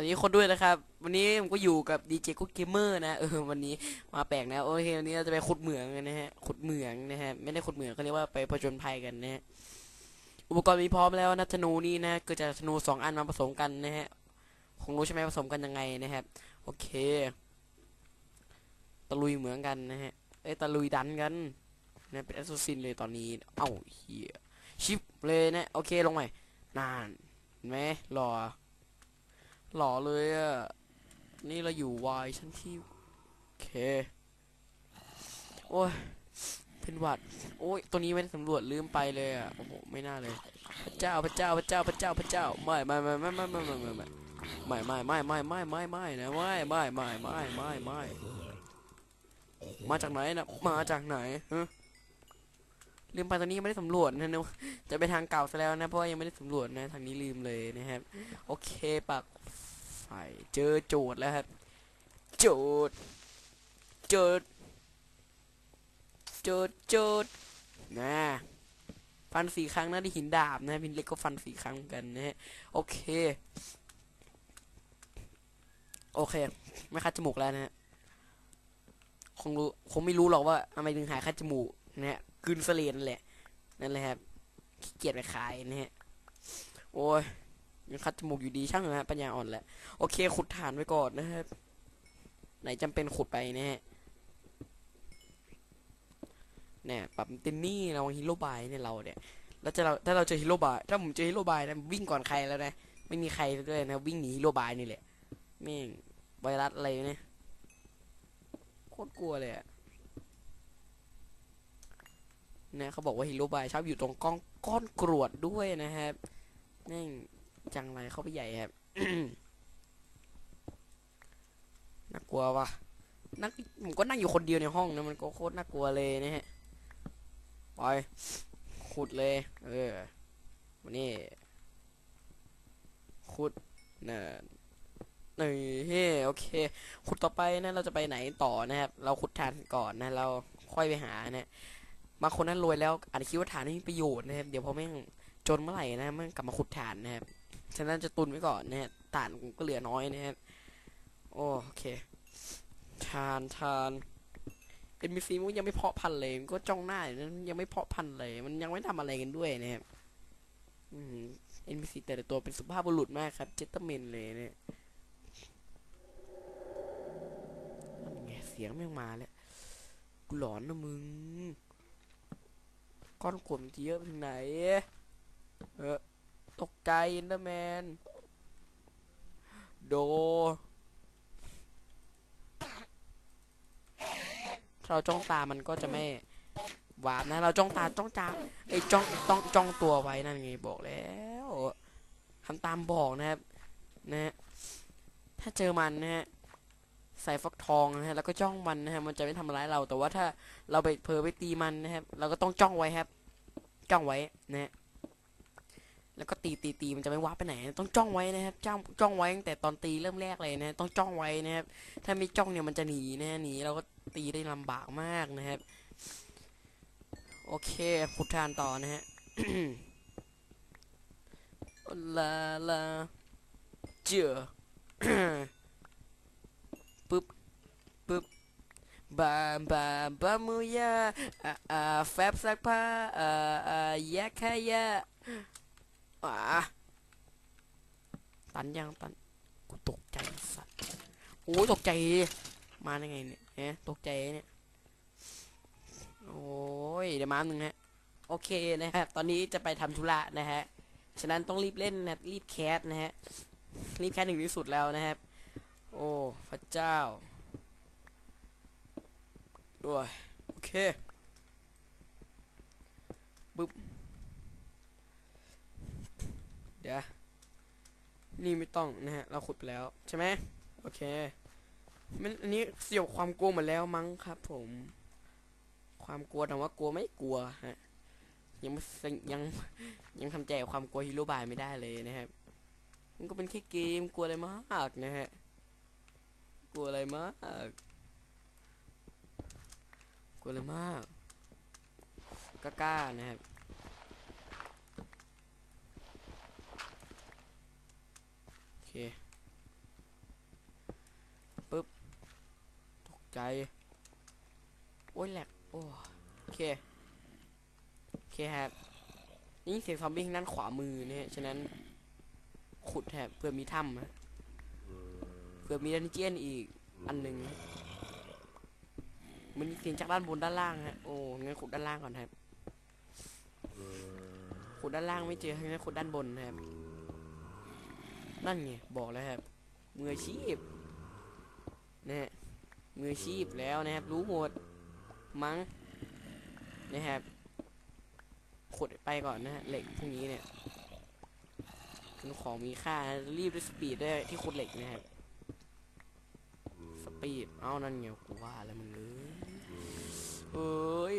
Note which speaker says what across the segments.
Speaker 1: วัสดีคนด้วยนะครับ วันนี้ผมก็อยู่กับดีเจกุ๊กเกมเมอร์นะเออวันนี้มาแปลกนะโอเควันนี้เราจะไปขุดเหมืองกันนะฮะขุดเหมืองนะฮะไม่ได้ขุดเหมืองเขาเรียกว่าไปผจญภัยกันนะฮะอุปกรณ์มีพร้อมแล้วนะธนูนี่นะเกิดจากธนูสองอันมาผสมกันนะฮะคงรู้ใช่ไหมผสมกันยังไงนะครับโอเคตะลุยเหมืองกันนะฮะเอ้ตะลุยดันกันนะเป็นแอสซูซินเลยตอนนี้เอ้าเฮียชิปเลยนะโอเคลงใหม่นานเห็นไหมรอ หล่อเลยอะ นี่เราอยู่วายชั้นที่โอเค โอ้ย เป็นหวัด โอ้ย ตัวนี้ไม่ได้สำรวจลืมไปเลยอะ โอ้โห ไม่น่าเลย พระเจ้า พระเจ้า พระเจ้า พระเจ้า พระเจ้า ไม่ไม่ไม่ไม่ไม่ไม่ไม่ไม่ไม่ไม่ไม่ไม่ไม่ไม่ไม่ไม่นะไม่ไม่ไม่ไม่ไม่ไม่มาจากไหนนะมาจากไหนฮะลืมไปตอนนี้ยังไม่ได้สำรวจนะเนอะจะไปทางเก่าซะแล้วนะเพราะยังไม่ได้สำรวจนะทางนี้ลืมเลยนะครับ โอเคปัก ไฟ เจอโจทย์แล้วครับ โจทย์โจทย์โจทย์โจทย์นะฟันสี่ครั้งนะที่หินดาบนะพินเล็กก็ฟันสี่ครั้งเหมือนกันนะฮะโอเค โอเค ไม่คัดจมูกแล้วนะฮะคงรู้คงไม่รู้หรอกว่าทำไมถึงหายคัดจมูกนะฮะกืนเสลียนนแหละนั่นแหละครับขี้เกียจไปขายนะฮะโอ้ย ยังคัดจมูกอยู่ดีช่างนะฮะปัญญาอ่อนแหละโอเค ขุดฐานไว้ก่อนนะครับไหนจำเป็นขุดไปนะฮะเนี่ยปรับต็มนี่เราฮีโร่บายเนี่ยเราเนี่ยแล้วจะเราถ้าเราเจอฮีโร่บายถ้าผมเจอฮีโร่บายนะวิ่งก่อนใครแล้วนะไม่มีใครด้วยนะวิ่งหนีฮีโร่บายนี่แหละแม่งไวรัสอะไรเนี่ยโคตรกลัวเลยอะเนี่ยเขาบอกว่าฮีโร่บายชอบอยู่ตรงก้อนก้อนกรวดด้วยนะครับแม่ง จังไรเข้าไปใหญ่ครับน่ากลัววะนักผมก็นั่งอยู่คนเดียวในห้องนะมันก็โคตรน่ากลัวเลยนะฮะไปขุดเลย เออวันนี้ขุดน่ะนี่เฮ้โอเค ขุดต่อไปนะเราจะไปไหนต่อนะครับ เราขุดฐานก่อนนะเราค่อยไปหานะบางคนนั้นรวยแล้วอาจจะคิดว่าฐานไม่มีประโยชน์นะครับ เดี๋ยวพอแม่งจนเมื่อไหร่นะแม่งกลับมาขุดฐานนะครับ ฉะนั้นจะตุนไว้ก่อนนะฮะฐานก็เหลือน้อยนะครับโอเคทานทานเอ็นบีซีมันยังไม่เพาะพันธุ์เลยมันก็จ้องหน้าอยู่นั้นยังไม่เพาะพันธุ์เลย มันยังไม่ทำอะไรกันด้วยนะครับเอ็นบีซีแต่ละตัวเป็นสุภาพบุรุษมากครับ เจตเมนเลยเนี่ยนั่นไงเสียงแม่มาแล้วกูหลอนนะมึง ก้อนขวดมันเยอะไปถึงไหน เออ ตกใจอินเดอร์แมน โด เราจ้องตามันก็จะไม่วาบนะ เราจ้องตาจ้องตาไอ้จ้องต้องจ้องตัวไว้นั่นไงบอกแล้วทำตามบอกนะครับนะฮะถ้าเจอมันนะฮะใส่ฟักทองนะฮะแล้วก็จ้องมันนะฮะมันจะไม่ทำร้ายเราแต่ว่าถ้าเราไปเพลอไปตีมันนะครับเราก็ต้องจ้องไว้ครับ จ้องไว้นะฮะ แล้วก็ตีตีตีมันจะไม่ว้าไปไหน ต้องจ้องไว้นะครับจ้องจ้องไว้ตั้งแต่ตอนตีเริ่มแรกเลยนะต้องจ้องไว้นะครับ ถ้าไม่จ้องเนี่ยมันจะหนีนะหนีเราก็ตีได้ลำบากมากนะครับ โอเคขุดทานต่อนะฮะลาลาเจอปึ๊บปึ๊บบามบามบามูยาอ่าอ่าแฟบซักผ้าอ่าอ่าแยกขยะ อ่าตันยังตันกูตกใจสัตว์โอ้ตกใจ มาได้ไงเนี่ยเอ๊ะตกใจเนี่ยโอ้ยเดี๋ยวมาหนึ่งฮะโอเคนะฮะตอนนี้จะไปทำธุระนะฮะฉะนั้นต้องรีบเล่นนะรีบแคสนะฮะรีบแคสหนึ่งที่สุดแล้วนะครับ โอ้พระเจ้าด้วยโอเคบึ๊บ เดี๋ยวนี่ไม่ต้องนะฮะ เราขุดไปแล้ว ใช่ไหมโอเค มันอันนี้เสี่ยวความกลัวหมดแล้วมั้งครับ ผม ความกลัวแต่ว่ากลัวไม่กลัวฮะ ยังไม่ยังยังทำใจกับความกลัวฮีโร่บายไม่ได้เลยนะครับ มันก็เป็นแค่เกมกลัวอะไรมากนะฮะ กลัวอะไรมาก กลัวอะไรมากกล้าๆนะครับ เคปึ๊บตกใจ โอ้ยแหลกโอ้โอเคโอเคครับนี่เสียงซอมบี้ทางด้านขวามือเนี่ยฉะนั้น ขุดแถบเพื่อมีถ้ำเพื่อมีดันเจียนอีกอันหนึ่งมันเสียงจากด้านบนด้านล่างฮะโอ้งั้นขุดด้านล่างก่อนครับขุดด้านล่างไม่เจองั้นขุดด้านบนครับ นั่นไงบอกแล้วครับมืออาชีพนะฮะมืออาชีพแล้วนะครับ รู้หมดมั้งนะครับขุดไปก่อนนะฮะเหล็กพวกนี้เนี่ยเป็นของมีค่านะรีบด้วยสปีดด้วยที่ขุดเหล็กนะครับสปีดเอานั่นไงกูว่าแล้วมึงเอ้ยเฮ้ย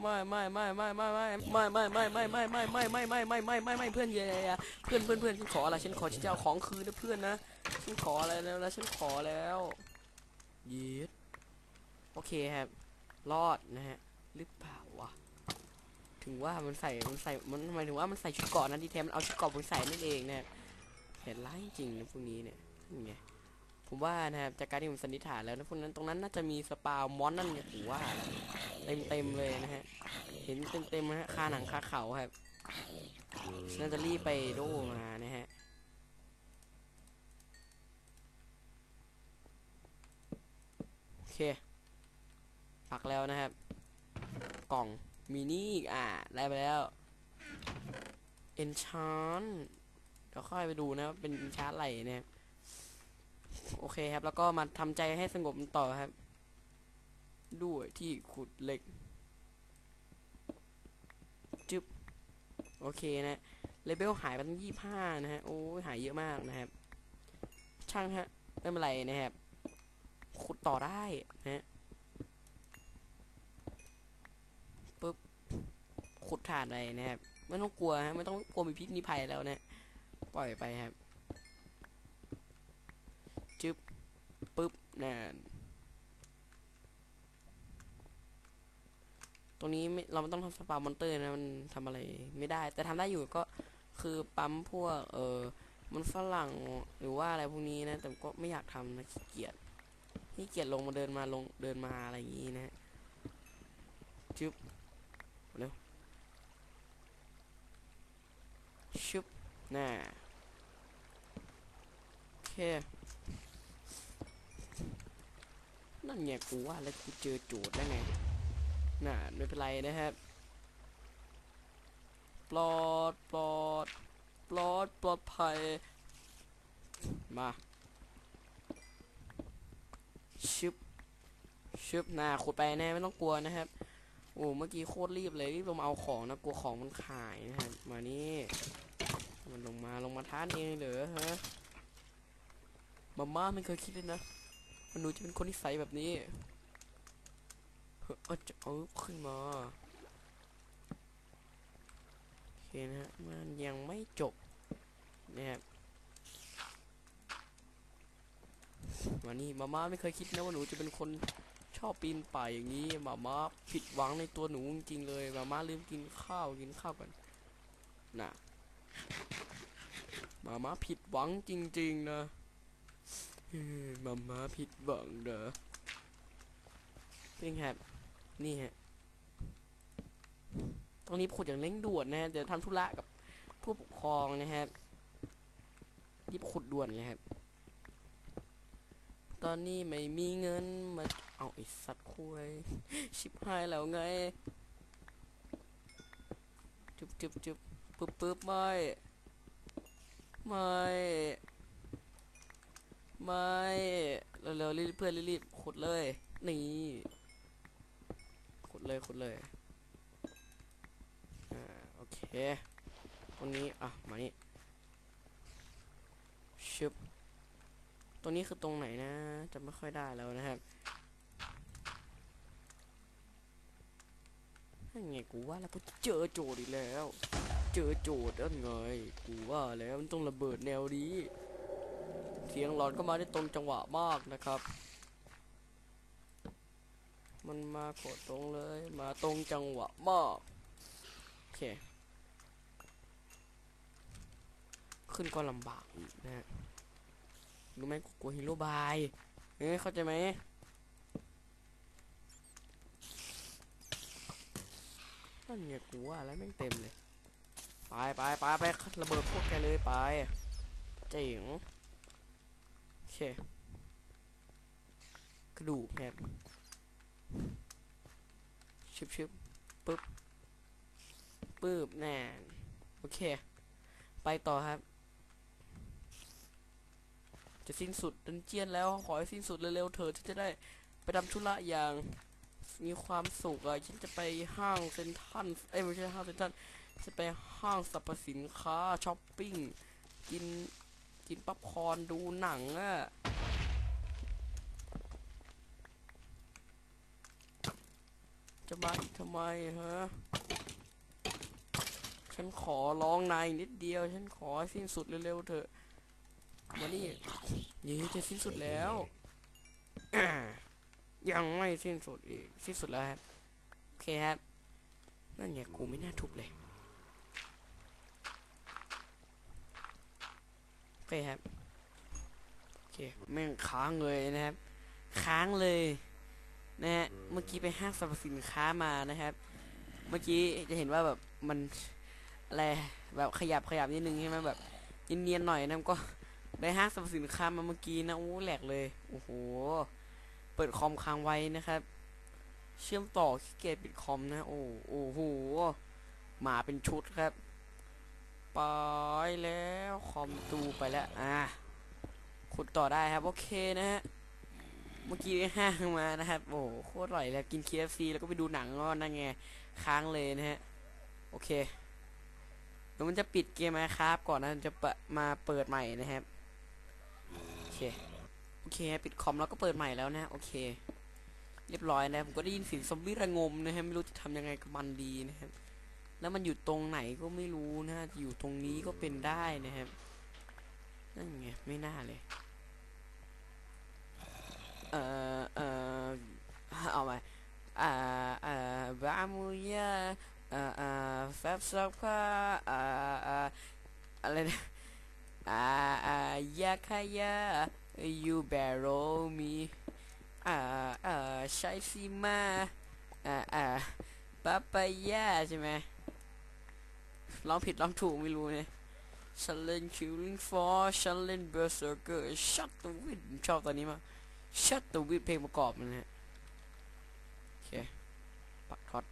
Speaker 1: ไม่ไม่ไม่ไม่ไม่ไม่ไม่ไม่ไม่ไม่ไม่ไม่ไม่ไม่ไม่ไม่ไม่ไม่ไม่เพื่อนเย่เพื่อนเพื่อนเพื่อนฉันขออะไรฉันขอฉันจะเอาของคืนนะเพื่อนนะฉันขออะไรแล้วนะฉันขอแล้วย็ดโอเคครับรอดนะฮะหรือเปล่าวะถึงว่ามันใส่มันใส่มันหมายถึงว่ามันใส่ชุดเกาะนั้นที่แท้มันเอาชุดเกาะไปใส่นั่นเองนะฮะเห็นร้ายจริงนะพวกนี้เนี่ยนี่ไงผมว่านะครับจากการที่ผมสันนิษฐานแล้วนะพวกนั้นตรงนั้นน่าจะมีสปาวมอนนั่นไงผมว่า เต็มเต็มเลยนะฮะ เห็นเต็มเต็มนะฮะคาหนังคาเขาครับฉันน่าจะรีบไปโดมานะฮะโอเคปักแล้วนะครับ กล่องมินิอีกอ่าได้ไปแล้วเอนชานเดี๋ยวค่อยไปดูนะเป็นชาร์จไหลนะครับโอเคครับ แล้วก็มาทำใจให้สงบต่อครับ ด้วยที่ขุดเหล็กจึ๊บโอเคนะเลเบลหายไปตั้งยี่ห้านะฮะโอ้ยหายเยอะมากนะครับ ช่างฮะไม่เป็นไรนะครับ ขุดต่อได้นะฮะปึ๊บขุดถ่านอะไรนะครับไม่ต้องกลัวฮะไม่ต้องกลัวมีพิษมีภัยแล้วนะปล่อยไปครับจึ๊บปึ๊บนั่น ตรงนี้เราไม่ต้องทำสปามอนเตอร์นะมันทำอะไรไม่ได้ แต่ทำได้อยู่ก็คือปั๊มพวกเออมันฝรั่งหรือว่าอะไรพวกนี้นะ แต่ก็ไม่อยากทำนะขี้เกียจขี้เกียจลงมาเดินมาลงเดินมาอะไรอย่างนี้นะฮะชึบเร็วชึบน่าโอเคนั่นไงกูว่าแล้วกูเจอโจทย์ได้ไง น่าไม่เป็นไรนะครับปลอดปลอดปลอดปลอดภัยมาชึบชึบนาขุดไปแน่ไม่ต้องกลัวนะครับโอ้เมื่อกี้โคตรรีบเลยรีบลงมาเอาของนะกลัวของมันขายนะครับมานี่มันลงมาลงมาทานเองเหรอฮะมาม่าไม่เคยคิดเลยนะมันหนูจะเป็นคนนิสัยแบบนี้ เฮ้ยเอาจะเอาขึ้นมาโอเคนะฮะมันยังไม่จบนะครับมานี่มาม่าไม่เคยคิดนะว่าหนูจะเป็นคนชอบปีนป่ายอย่างนี้มาม่าผิดหวังในตัวหนูจริงๆเลยมาม่าลืมกินข้าวกินข้าวก่อนน่ะมาม่าผิดหวังจริง ๆ นะมาม่าผิดหวังเด้อเป็นครับ นี่ฮะตรงนี้ขุดอย่างเร่งด่วนนะฮะเดี๋ยวทำธุระกับผู้ปกครองนะครับรีบขุดด่วนเลยครับ ตอนนี้ไม่มีเงินมาเอาไอสัตว์คุยชิบหายแล้วไงจุบจุบจุบปึ๊บปึ๊บไม่ไม่ไม่เร็วๆรีบเพื่อนรีบๆขุดเลย นี่ เลยขุดเลยอ่าโอเคตรงนี้อะมานี่ชึบตรงนี้คือตรงไหนนะจำไม่ค่อยได้แล้วนะครับนั่นไงกูว่าแล้วกูเจอโจทย์อีกแล้ว เจอโจทย์นั่นไงกูว่าแล้วมันต้องระเบิดแนวนี้เสียงหลอนก็มาได้ตรงจังหวะมากนะครับ มันมาโคตรตรงเลย มาตรงจังหวะมากโอเค ขึ้นก็ลำบากอีกนะรู้ไหมกูกลัวฮีโร่บายเอ้ยเข้าใจไหมนั่นไงกูว่าแล้วแม่งเต็มเลย ไปไปไปไประเบิดพวกแกเลยไปเจ๋งโอเคกระดูกครับ ชึบชึบปึ๊บปึ๊บแน่โอเค ไปต่อครับ จะสิ้นสุดดันเจียนแล้ว ขอให้สิ้นสุดเร็วๆเถิดฉันจะได้ไปทำธุระอย่างมีความสุขอะฉันจะไปห้างเซ็นทรัลเอ้ยไม่ใช่ห้างเซ็นทรัลจะไปห้างสรรพสินค้าช้อปปิ้ง กินกินป๊อปคอร์นดูหนังอะ จะมาทำไมฮะ ฉันขอร้องนายนิดเดียว ฉันขอสิ้นสุดเร็วๆเถอะมานี่นี่จะสิ้นสุดแล้ว ยังไม่สิ้นสุดอีก สิ้นสุดแล้วครับ โอเคครับ นั่นไงกูไม่น่าทุบเลย โอเคครับ โอเค แม่งค้างเลยนะครับ ค้างเลย นะฮะเมื่อกี้ไปห้างสรรพสินค้ามานะครับ เมื่อกี้จะเห็นว่าแบบมันอะไรแบบขยับขยับนิดนึงใช่ไหมแบบเนียนๆหน่อยนะก็ได้ห้างสรรพสินค้ามาเมื่อกี้นะโอ้แหลกเลยโอ้โหเปิดคอมค้างไว้นะครับ เชื่อมต่อขี้เกียจปิดคอมนะโอ้โอ้โหหมาเป็นชุดครับไปแล้วคอมตูไปแล้วอะขุดต่อได้ครับ โอเคนะฮะ เมื่อกี้ห้างมานะครับ โอ้โหโคตรอร่อยเลยกิน KFC แล้วก็ไปดูหนังก็นั่นไงค้างเลยนะฮะ โอเคเดี๋ยวมันจะปิดเกมไหมครับก่อนนะมันจะเปะมาเปิดใหม่นะครับ โอเค โอเค ปิดคอมแล้วก็เปิดใหม่แล้วนะ โอเค เรียบร้อยนะผมก็ได้ยินเสียงซอมบี้ระงมนะฮะไม่รู้จะทำยังไงกับมันดีนะครับ แล้วมันอยู่ตรงไหนก็ไม่รู้นะอยู่ตรงนี้ก็เป็นได้นะครับนั่นไงไม่น่าเลย เอ่อเอ่อเอาไปอ่าอ่าบามูยาอ่าอ่าแฟบซับค่ะอ่าอ่าอะไรนะอ่าอ่ายาคายา you barrel me อ่าอ่าใช้ซีมาอ่าอ่าปาปายาใช่ไหมร้องผิดร้องถูกไม่รู้เนี่ยฉันเล่น killing for ฉันเล่น berserker shut the wind ชอบตอนนี้มาก shut the wind เพลงประกอบมันะฮะโอเคปักท็อต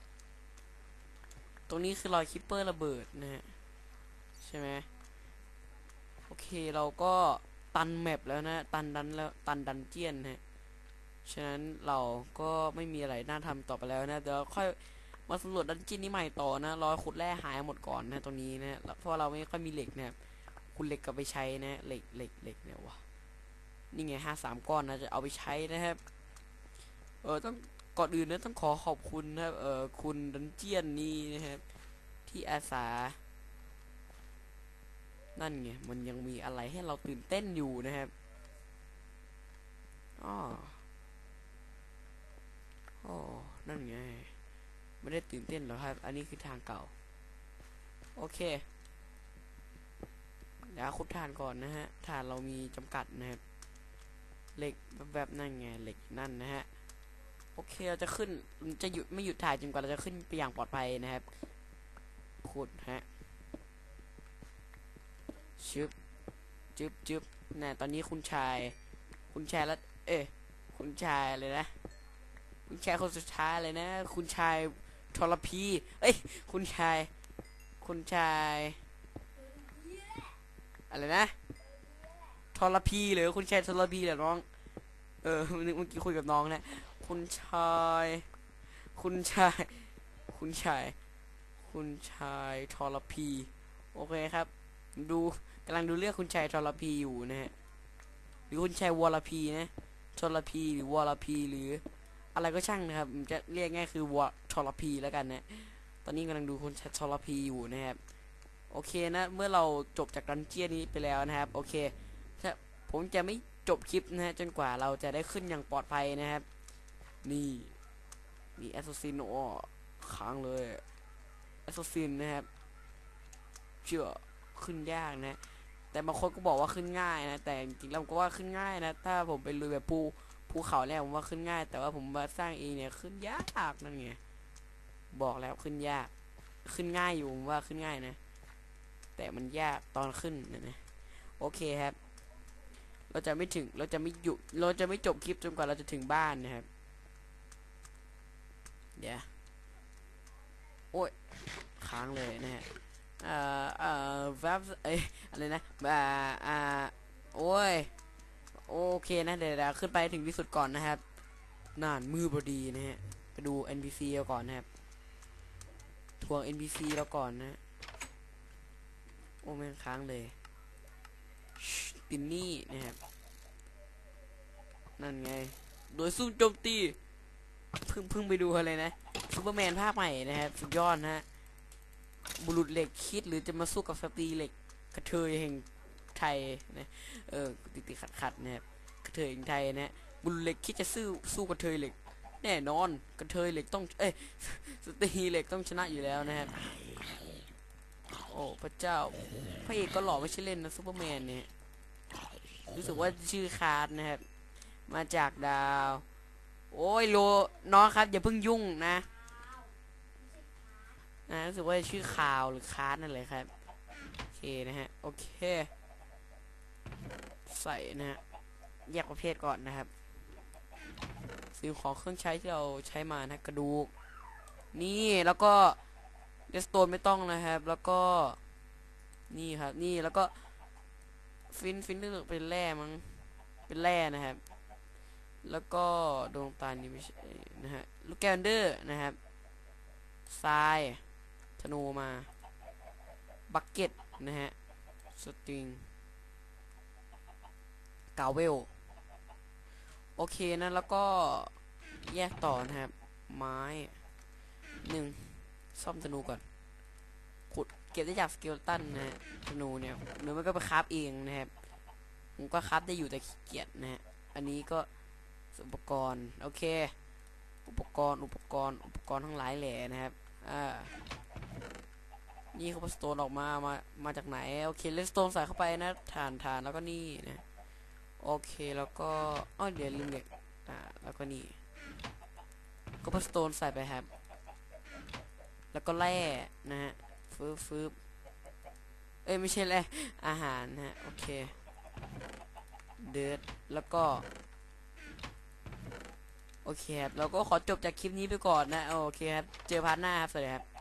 Speaker 1: ตรงนี้คือรอยคิปเปอร์ระเบิดนะฮะใช่ไหมโอเคเราก็ตันแมปแล้วนะ ตันดันแล้วตันดันเจียนนะฮะฉะนั้นเราก็ไม่มีอะไรน่าทำต่อไปแล้วนะเดี๋ยวค่อยมาสำรวจดันเจียนนี้ใหม่ต่อนะรอยขุดแร่หายหมดก่อนนะตรงนี้นะเพราะเราไม่ค่อยมีเหล็กนะครับคุณเหล็กก็ไปใช้นะเหล็กเหล็กเหล็กเนี่ยวะ นี่ไงห้าสามก้อนนะจะเอาไปใช้นะครับ เออต้องก่อนอื่นนะต้องขอขอบคุณนะครับ เออคุณดันเจียนนี่นะครับ ที่อาสา นั่นไงมันยังมีอะไรให้เราตื่นเต้นอยู่นะครับอ๋ออ๋อนั่นไงไม่ได้ตื่นเต้นหรอกครับ อันนี้คือทางเก่า โอเคเดี๋ยวขุดฐานก่อนนะฮะฐานเรามีจำกัดนะครับ เหล็กแบบนั่นไงเหล็กนั่นนะฮะโอเคเราจะขึ้นจะหยุดไม่หยุดถ่ายจนกว่าเราจะขึ้นไปอย่างปลอดภัยนะครับขุดฮะชึบจึบจึบนะตอนนี้คุณชาย คุณชายแล้วเอ๊ะคุณชายเลยนะ คุณชายคนสุดท้ายเลยนะ คุณชายทรพี เอ้ย คุณชาย คุณชาย อะไรนะ ทรพีเหรือคุณชายทรพีเหรอน้อง เออเมื่อกี้คุยกับน้องนะ คุณชาย คุณชาย คุณชาย คุณชายทรพี โอเคครับ ดูกำลังดูเรื่องคุณชายทรพีอยู่นะฮะ หรือคุณชายวรพีนะทรพีหรือวรพีหรือ อะไรก็ช่างนะครับผมจะเรียกง่ายคือวทรพีแล้วกันนะ ตอนนี้กำลังดูคุณชายทรพีอยู่นะครับ โอเคนะ เมื่อเราจบจากดันเจียนนี้ไปแล้วนะครับ โอเค ผมจะไม่จบคลิปนะฮะจนกว่าเราจะได้ขึ้นอย่างปลอดภัยนะครับ นี่มีแอสซ s ซินโอค้างเลยแอสซ s ซินนะครับ เชื่อขึ้นยากนะ แต่บางคนก็บอกว่าขึ้นง่ายนะ แต่จริงๆแล้วผมก็ว่าขึ้นง่ายนะ ถ้าผมไปลุยแบบภูภูเขาแล้วผมว่าขึ้นง่าย แต่ว่าผมมาสร้างเองเนี่ยขึ้นยากนั่นไงบอกแล้วขึ้นยาก ขึ้นง่ายอยู่ผมว่าขึ้นง่ายนะ แต่มันยากตอนขึ้นนะนะโอเคครับ เราจะไม่ถึงเราจะไม่หยุดเราจะไม่จบคลิปจนกว่าเราจะถึงบ้านนะครับเดี๋ยวโอ้ยค้างเลยนะฮะเอ่อเอ่อแวบเอ้ยอะไรนะอ่าอ่าโอ้ยโอเคนะเดี๋ยวเดี๋ยวขึ้นไปถึงที่สุดก่อนนะครับน่านมือบดีนะฮะไปดู NPC เราก่อนนะครับทวง NPC เราก่อนนะโอ้แม่งค้างเลย ตินนี่นะครับ นั่นไง โดยสู้โจมตีเพิ่งเพิ่งไปดูอะไรนะซูเปอร์แมนภาคใหม่นะครับสุดยอดนะฮะบุรุษเหล็กคิดหรือจะมาสู้กับสตรีเหล็กกระเทยแห่งไทยนะเออติดติดขัดขัดนะครับกระเทยแห่งไทยนะฮะบุรุษเหล็กคิดจะสู้สู้กระเทยเหล็ก แน่นอนกระเทยเหล็กต้องเอ้ยสตรีเหล็กต้องชนะอยู่แล้วนะครับโอ้พระเจ้าพระเอกก็หล่อไม่ใช่เล่นนะซูเปอร์แมนเนี่ย รู้สึกว่าชื่อคาร์ดนะครับ มาจากดาว โอ้ยโลน้องครับ อย่าเพิ่งยุ่งนะนะรู้สึกว่าชื่อคาวหรือคาร์ดนั่นเลยครับ โอเคนะฮะ โอเค ใส่นะฮะแยกประเภทก่อนนะครับสิ่งของเครื่องใช้ที่เราใช้มานะกระดูก นี่แล้วก็เดสโตนไม่ต้องนะครับ แล้วก็ นี่ครับ นี่แล้วก็ ฟินฟินนึกเป็นแร่มั้งเป็นแร่นะครับ แล้วก็ดวงตานี่ไม่ใช่นะฮะลูกแกนเดอร์นะครับทรายธนูมาบักเก็ตนะฮะสตริงกาเวลโอเคนะแล้วก็แยกต่อนะครับ ไม้หนึ่งซ่อมธนูก่อน เก็บได้จากสเกลตันนะฮะธนูเนี่ยหรือไมันก็ไปคราฟเองนะครับผมก็คราฟได้อยู่แต่ขี้เกียจนะฮะอันนี้ก็อุปกรณ์โอเค อุปกรณ์อุปกรณ์อุปกรณ์ทั้งหลายแหล่นะครับอ่านี่เขาสโตนออกมามามาจากไหนโอเคเลสโตนใส่เข้าไปนะฐานฐานแล้วก็นี่นะโอเคแล้วก็อ้อเดี๋ยวลืมเหล็กอ่าแล้วก็นี่ก็พัสโตนใส่ไปครับ แล้วก็แร่นะฮะ ฟืบฟืบเอ้ยไม่ใช่แหละอาหารนะฮะโอเคเดือดแล้วก็โอเคครับเราก็ขอจบจากคลิปนี้ไปก่อนนะโอเคครับเจอพาร์ทหน้าครับสวัสดีครับ